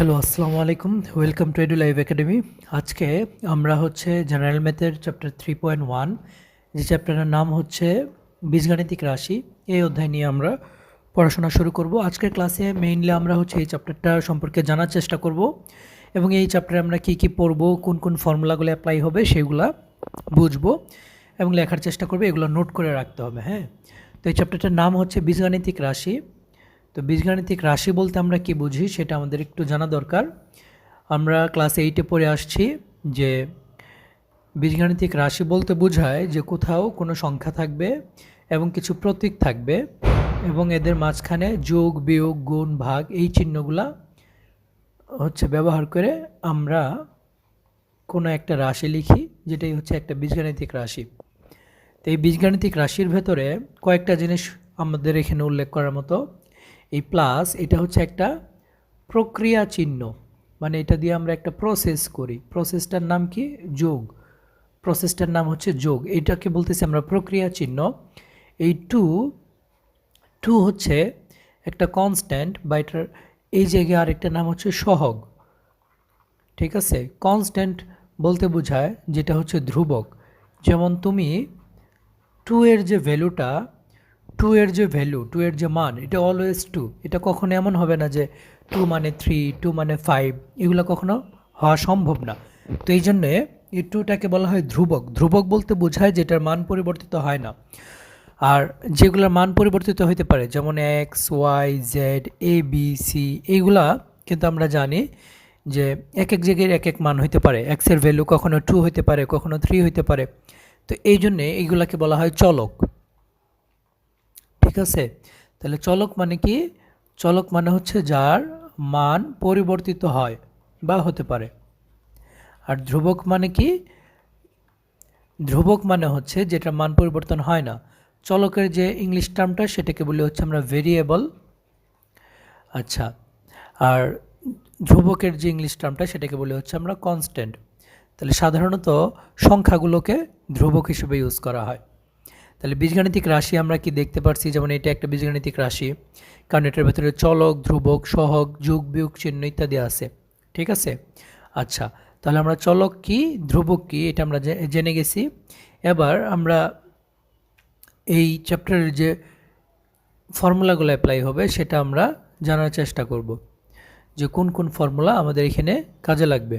Hello, আসসালামু আলাইকুম। Welcome to edu live academy আজকে আমরা হচ্ছে জেনারেল ম্যাথের চ্যাপ্টার থ্রি পয়েন্ট ওয়ান যে চ্যাপ্টারের নাম হচ্ছে বীজগাণিতিক রাশি, এই অধ্যায় নিয়ে আমরা পড়াশোনা শুরু করব। আজকের ক্লাসে মেইনলি আমরা হচ্ছে এই চ্যাপ্টারটা সম্পর্কে জানার চেষ্টা করব এবং এই চ্যাপ্টারে আমরা কী কী পড়ব, কোন কোন ফর্মুলাগুলো অ্যাপ্লাই হবে সেগুলা বুঝব এবং লেখার চেষ্টা করব। এগুলো নোট করে রাখতে হবে হ্যাঁ? তো এই চ্যাপ্টারটার নাম হচ্ছে বীজগাণিতিক রাশি। তো বীজগাণিতিক রাশি বলতে আমরা কি বুঝি সেটা আমাদের একটু জানা দরকার। আমরা ক্লাস এইটে পড়ে আসছি যে বীজগাণিতিক রাশি বলতে বোঝায় যে কোথাও কোনো সংখ্যা থাকবে এবং কিছু প্রতীক থাকবে এবং এদের মাঝখানে যোগ, বিয়োগ, গুণ, ভাগ এই চিহ্নগুলা হচ্ছে ব্যবহার করে আমরা কোনো একটা রাশি লিখি যেটাই হচ্ছে একটা বীজগাণিতিক রাশি। তো এই বীজগাণিতিক রাশির ভেতরে কয়েকটা জিনিস আমাদের এখানে উল্লেখ করার মতো। এই প্লাস এটা হচ্ছে একটা প্রক্রিয়া চিহ্ন। মানে এটা দিয়ে আমরা একটা প্রসেস করি। প্রসেসটার নাম কি? যোগ। প্রসেসটার নাম হচ্ছে যোগ। এটাকে বলতেছি আমরা প্রক্রিয়া চিহ্ন। এই টু টু হচ্ছে একটা কনস্ট্যান্ট বা এটার এই জায়গায় আরেকটা নাম হচ্ছে সহগ। ঠিক আছে? কনস্ট্যান্ট বলতে বোঝায় যেটা হচ্ছে ধ্রুবক। যেমন তুমি টু এর যে ভ্যালুটা টু এর যে ভ্যালু, টু এর যে মান, এটা অলওয়েজ টু এটা কখনো এমন হবে না যে টু মানে থ্রি টু মানে ফাইভ এগুলো কখনো হওয়া সম্ভব না। তো এই জন্যে এই টুটাকে বলা হয় ধ্রুবক। ধ্রুবক বলতে বোঝায় যেটার মান পরিবর্তিত হয় না। আর যেগুলোর মান পরিবর্তিত হতে পারে, যেমন X Y Z A B C এইগুলা কিন্তু আমরা জানি যে এক এক জায়গায় এক এক মান হইতে পারে। এক্সের ভ্যালু কখনো টু হইতে পারে, কখনো থ্রি হইতে পারে। তো এই জন্যে এইগুলাকে বলা হয় চলক। ঠিক আছে? তাহলে চলক মানে কি? চলক মানে হচ্ছে যার মান পরিবর্তিত হয় বা হতে পারে। আর ধ্রুবক মানে কি? ধ্রুবক মানে হচ্ছে যেটা মান পরিবর্তন হয় না। চলকের যে ইংলিশ টার্মটা সেটাকে বলি হচ্ছে আমরা ভেরিয়েবল আচ্ছা আর ধ্রুবকের যে ইংলিশ টার্মটা সেটাকে বলি হচ্ছে আমরা কনস্ট্যান্ট তাহলে সাধারণত সংখ্যাগুলোকে ধ্রুবক হিসেবে ইউজ করা হয়। তাহলে বীজগাণিতিক রাশি আমরা কি দেখতে পাচ্ছি যেমন এটা একটা বীজগাণিতিক রাশি, কারণ এটার ভেতরে চলক, ধ্রুবক সহগ যুগ, বিয়োগ চিহ্ন ইত্যাদি আছে। ঠিক আছে? আচ্ছা তাহলে আমরা চলক কি, ধ্রুবক কি, এটা আমরা জেনে গেছি। এবার আমরা এই চ্যাপ্টারের যে ফর্মুলাগুলো অ্যাপ্লাই হবে, সেটা আমরা জানার চেষ্টা করব যে কোন কোন ফর্মুলা আমাদের এখানে কাজে লাগবে।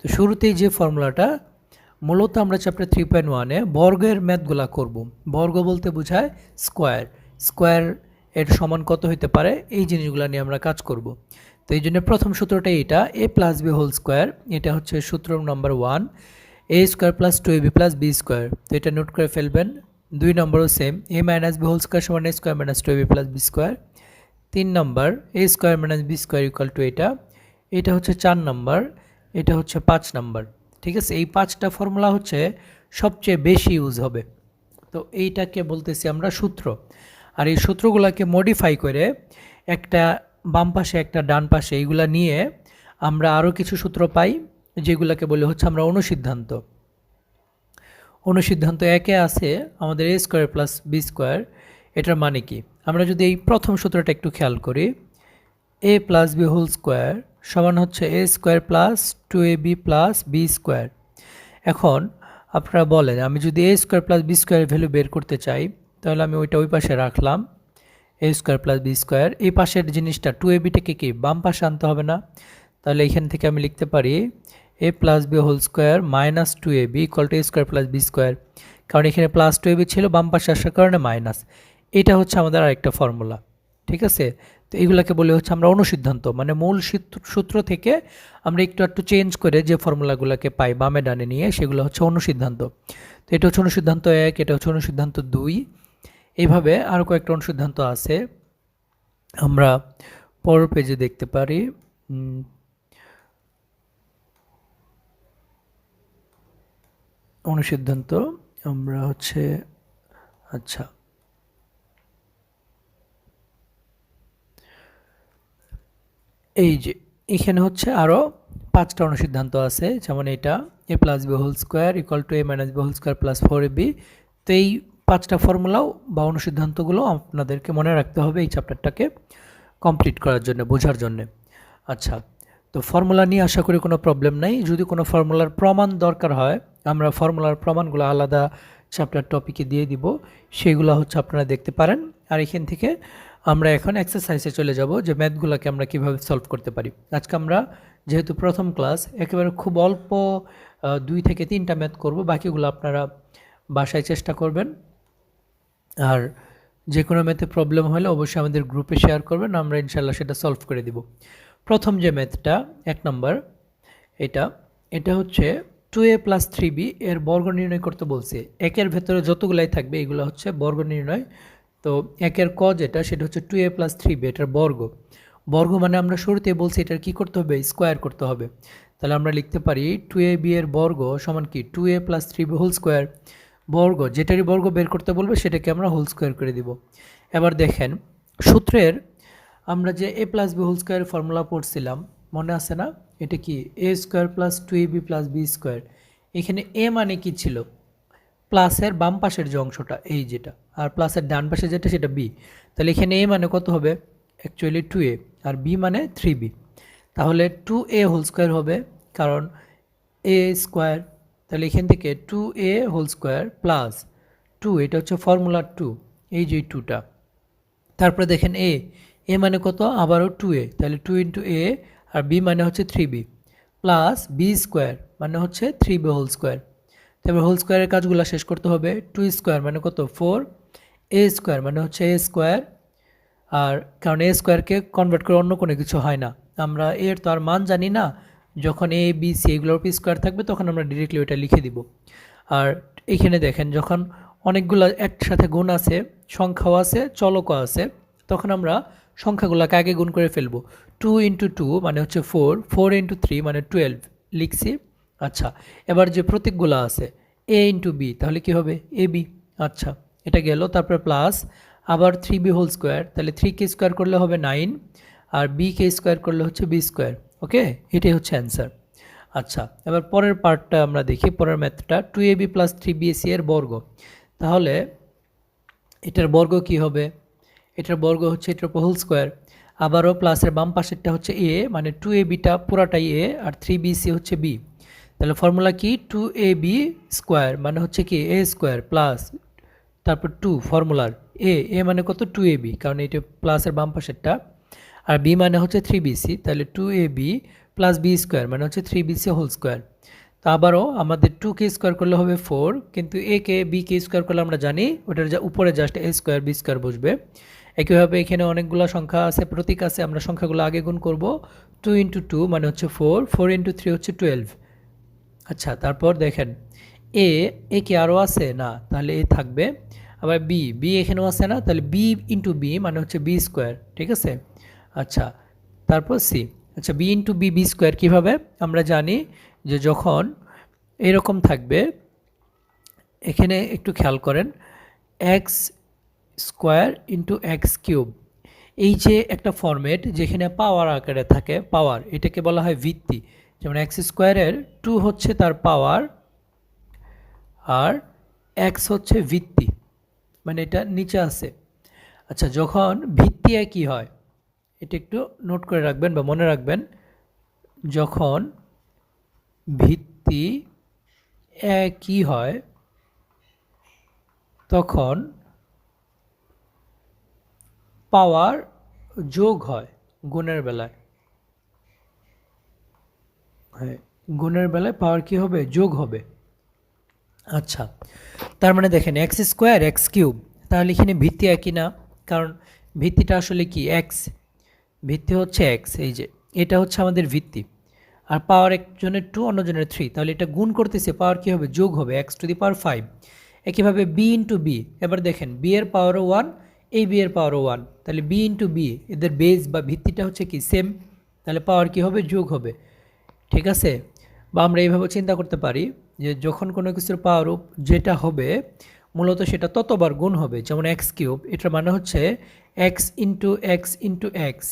তো শুরুতেই যে ফর্মুলাটা মূলত আমরা চ্যাপ্টার থ্রি পয়েন্ট ওয়ানে বর্গের ম্যাথগুলা করব। বর্গ বলতে বোঝায় স্কোয়ার স্কোয়ার এর সমান কত হতে পারে? এই জিনিসগুলো নিয়ে আমরা কাজ করব। তো এই জন্য প্রথম সূত্রটা এটা A plus B whole square এটা হচ্ছে সূত্র নম্বর one A square plus two A B plus B square তো এটা নোট করে ফেলবেন, দুই নম্বরও same A minus B whole square সমান A square minus two A B plus B square তিন নম্বর A square minus B square equal to এটা এটা হচ্ছে চার নম্বর, এটা হচ্ছে পাঁচ নম্বর। ঠিক আছে? এই পাঁচটা ফর্মুলা হচ্ছে সবচেয়ে বেশি ইউজ হবে। তো এইটাকে বলতেছি আমরা সূত্র। আর এই সূত্রগুলোকে মডিফাই করে একটা বাম পাশে, একটা ডান পাশে এইগুলা নিয়ে আমরা আরও কিছু সূত্র পাই, যেগুলোকে বলে হচ্ছে আমরা অনুসিদ্ধান্ত। অনুসিদ্ধান্ত একে আছে আমাদের A square plus B square এটার মানে কি? আমরা যদি এই প্রথম সূত্রটা একটু খেয়াল করি A plus B whole square সমান হচ্ছে A square plus two A B plus B square এখন আপনারা বলেন, আমি যদি এ স্কোয়ার প্লাস বি স্কোয়ারের ভ্যালু বের করতে চাই, তাহলে আমি ওইটা ওই পাশে রাখলাম। A square plus B square এই পাশের জিনিসটা টু এ বিটাকে কি বাম পাশে আনতে হবে না? তাহলে এখান থেকে আমি লিখতে পারি A plus B whole square minus two A B equal to A square plus B square কারণ এখানে প্লাস টু এ বি ছিল, বাম পাশে আসার কারণে মাইনাস এটা হচ্ছে আমাদের আরেকটা ফর্মুলা ঠিক আছে? তো এইগুলোকে বলে হচ্ছে আমরা অনুসিদ্ধান্ত। মানে মূল সূত্র থেকে আমরা একটু একটু চেঞ্জ করে যে ফর্মুলাগুলোকে পাই, বামে, ডানে নিয়ে, সেগুলো হচ্ছে অনুসিদ্ধান্ত। তো এটা হচ্ছে অনুসিদ্ধান্ত এক, এটা হচ্ছে অনুসিদ্ধান্ত দুই। এইভাবে আরও কয়েকটা অনুসিদ্ধান্ত আছে। আমরা পর পেজে দেখতে পারি। অনুসিদ্ধান্ত, আমরা হচ্ছে আচ্ছা। এই যে, এখানে হচ্ছে আরও পাঁচটা অনুসিদ্ধান্ত আছে, যেমন এটা A plus B whole square equal to A minus B whole square plus four A B তো এই পাঁচটা ফর্মুলাও বা অনুসিদ্ধান্তগুলো আপনাদেরকে মনে রাখতে হবে এই চ্যাপ্টারটাকে কমপ্লিট করার জন্য, বোঝার জন্য। আচ্ছা তো ফর্মুলা নিয়ে আশা করি কোনো প্রবলেম নাই। যদি কোনো ফর্মুলার প্রমাণ দরকার হয়, আমরা ফর্মুলার প্রমাণগুলো আলাদা চ্যাপ্টার টপিকে দিয়ে দিব। সেগুলো হচ্ছে আপনারা দেখতে পারেন। আর এখান থেকে আমরা এখন এক্সারসাইজে চলে যাব যে ম্যাথগুলোকে আমরা কীভাবে সলভ করতে পারি। আজকে আমরা যেহেতু প্রথম ক্লাস একেবারে খুব অল্প দুই থেকে তিনটা ম্যাথ করব, বাকিগুলো আপনারা বাসায় চেষ্টা করবেন। আর যে কোনো ম্যাথে প্রবলেম হলে অবশ্যই আমাদের গ্রুপে শেয়ার করবেন, আমরা ইনশাল্লাহ সেটা সলভ করে দিব। প্রথম যে ম্যাথটা এক নম্বর এটা এটা হচ্ছে two A plus three B এর বর্গ নির্ণয় করতে বলছে। একের ভেতরে যতগুলাই থাকবে, এগুলো হচ্ছে বর্গ নির্ণয় তো একের ক যেটা, সেটা হচ্ছে two A plus three B এটার বর্গ। বর্গ মানে আমরা শুরুতে বলছি এটার কি করতে হবে? স্কোয়ার করতে হবে। তাহলে আমরা লিখতে পারি টু এ বি এর বর্গ সমান কি? Two A plus three B whole square বর্গ, যেটারই বর্গ বের করতে বলবে, সেটাকে আমরা হোল স্কোয়ার করে দিব। এবার দেখেন, সূত্রের আমরা যে A plus B whole square formula পড়ছিলাম, মনে আছে না? এটা কি? A square plus two A B plus B square এখানে এ মানে কি ছিল? প্লাসের বাম পাশের যে অংশটা, এই যেটা, আর প্লাসের ডান পাশে যেটা, সেটা বি তাহলে এখানে এ মানে কত হবে? অ্যাকচুয়ালি টু এ আর বি মানে থ্রি বি তাহলে টু এ হোল স্কোয়ার হবে, কারণ এ স্কোয়ার তাহলে এখান থেকে two A whole square plus two এটা হচ্ছে ফর্মুলা টু এই যে টুটা তারপরে দেখেন এ এ মানে কত? আবারও টু এ তাহলে টু ইন্টু এ আর বি মানে হচ্ছে three B plus B square মানে হচ্ছে থ্রি বি হোল স্কোয়ার তারপর হোল স্কোয়ারের কাজগুলো শেষ করতে হবে টু স্কোয়ার মানে কত? ফোর এ স্কোয়ার মানে হচ্ছে এ স্কোয়ার আর কারণ এ স্কোয়ারকে কনভার্ট করে অন্য কোনো কিছু হয় না। আমরা এর তো আর মান জানি না, যখন এ বি সি এগুলোর উপর স্কোয়ার থাকবে তখন আমরা ডিরেক্টলি ওইটা লিখে দিব। আর এখানে দেখেন, যখন অনেকগুলো একসাথে গুণ আছে, সংখ্যাও আছে, চলকও আছে, তখন আমরা সংখ্যাগুলোকে আগে গুণ করে ফেলব। টু ইন্টু টু মানে হচ্ছে ফোর ফোর ইন্টু থ্রি মানে টুয়েলভ লিখছি। আচ্ছা এবার যে প্রতীকগুলো আছে এ ইন্টু বি তাহলে কি হবে? এ বি আচ্ছা এটা গেল, তারপরে প্লাস আবার থ্রি বি হোল স্কোয়ার তাহলে থ্রি কে স্কোয়ার করলে হবে নাইন আর বি কে স্কোয়ার করলে হচ্ছে বি স্কোয়ার ওকে এটাই হচ্ছে অ্যান্সার আচ্ছা এবার পরের পার্টটা আমরা দেখি, পরের ম্যাথটা two A B plus three B AC এর বর্গ, তাহলে এটার বর্গ কি হবে? এটার বর্গ হচ্ছে এটার হোল স্কোয়ার আবারও প্লাসের বাম পাশেরটা হচ্ছে এ মানে টু এ বিটা পুরাটাই এ আর থ্রি বি সি হচ্ছে বি তাহলে ফর্মুলা কি? টু এ বি স্কোয়ার মানে হচ্ছে কি এ স্কোয়ার প্লাস তারপর টু ফর্মুলার এ এ মানে কত? টু এ বি কারণ এটা প্লাসের বাম পাশেরটা। আর বি মানে হচ্ছে থ্রি বিসি তাহলে two A B plus B square মানে হচ্ছে থ্রি বিসি হোল স্কোয়ার তো আবারও আমাদের টু কে স্কোয়ার করলে হবে ফোর কিন্তু এ কে বি কে স্কোয়ার করলে আমরা জানি ওটার যা উপরে just A square B square বসবে। একইভাবে এখানে অনেকগুলো সংখ্যা আছে, প্রতীক আছে, আমরা সংখ্যাগুলো আগে গুণ করব। টু ইন্টু টু মানে হচ্ছে ফোর ফোর ইন্টু থ্রি হচ্ছে টুয়েলভ আচ্ছা তারপর দেখেন, এ এ কি আরও আছে? না, তাহলে এ থাকবে। আবার বি বি এখানেও আছে না? তাহলে বি ইন্টু বি মানে হচ্ছে বি স্কোয়ার ঠিক আছে? আচ্ছা তারপর সি আচ্ছা B into B B square কীভাবে? আমরা জানি যে যখন এরকম থাকবে, এখানে একটু খেয়াল করেন X square into X cube এই যে একটা ফরম্যাট যেখানে পাওয়ার আকারে থাকে পাওয়ার এটাকে বলা হয় ভিত্তি যেমন এক্স স্কোয়ারের টু হচ্ছে তার পাওয়ার আর এক্স হচ্ছে ভিত্তি মানে এটা নিচে আছে। আচ্ছা যখন ভিত্তি একই হয়, এটা একটু নোট করে রাখবেন বা মনে রাখবেন, যখন ভিত্তি একই হয়, তখন পাওয়ার যোগ হয় গুণের বেলায়। গুণের বেলায় পাওয়ার কি হবে? যোগ হবে। আচ্ছা তার মানে দেখেন এক্স স্কোয়ার এক্স কিউব তাহলে এখানে ভিত্তি একই না? কারণ ভিত্তিটা আসলে কি? এক্স ভিত্তি হচ্ছে এক্স এই যে, এটা হচ্ছে আমাদের ভিত্তি। আর পাওয়ার একজনের টু অন্যজনের থ্রি তাহলে এটা গুণ করতেছে পাওয়ার কী হবে? যোগ হবে X to the power five একইভাবে বি ইন্টু বি এবার দেখেন বি এর পাওয়ারও ওয়ান এই বি এর পাওয়ারও ওয়ান তাহলে বি ইন্টু বি এদের বেস বা ভিত্তিটা হচ্ছে কি? সেম তাহলে পাওয়ার কী হবে? যোগ হবে। ঠিক আছে? বা আমরা এইভাবে চিন্তা করতে পারি যে যখন কোনো কিছুর পাওয়ার উপ যেটা হবে, মূলত সেটা ততবার গুণ হবে, যেমন এক্স কিউব এটার মানে হচ্ছে X into X into X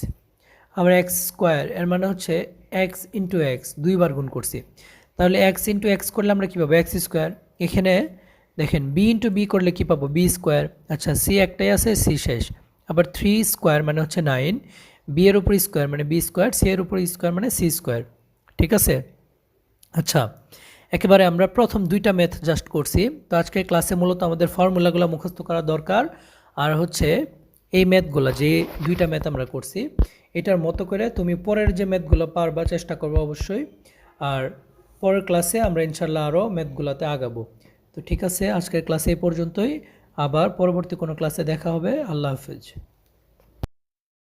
আবার এক্স স্কোয়ার এর মানে হচ্ছে এক্স ইন্টু এক্স দুইবার গুণ করছি। তাহলে এক্স ইন্টু এক্স করলে আমরা কী পাবো? এক্স স্কোয়ার এখানে দেখেন বি ইন্টু বি করলে কী পাবো? বি স্কোয়ার আচ্ছা সি একটাই আছে সি শেষ। আবার থ্রি স্কোয়ার মানে হচ্ছে নাইন বি এর উপর স্কোয়ার মানে বি স্কোয়ার সি এর উপর স্কোয়ার মানে সি স্কোয়ার ঠিক আছে? আচ্ছা একেবারে আমরা প্রথম দুইটা ম্যাথ জাস্ট করছি। তো আজকের ক্লাসে মূলত আমাদের ফর্মুলাগুলো মুখস্থ করা দরকার। আর হচ্ছে এই ম্যাথগুলো যে দুইটা ম্যাথ আমরা করছি, এটার মতো করে তুমি পরের যে ম্যাথগুলো পারবা, চেষ্টা করব অবশ্যই। আর পরের ক্লাসে আমরা ইনশাল্লাহ আরও ম্যাথগুলোতে আগাবো। তো ঠিক আছে, আজকের ক্লাসে এই পর্যন্তই। আবার পরবর্তী কোনো ক্লাসে দেখা হবে। আল্লাহ হাফেজ।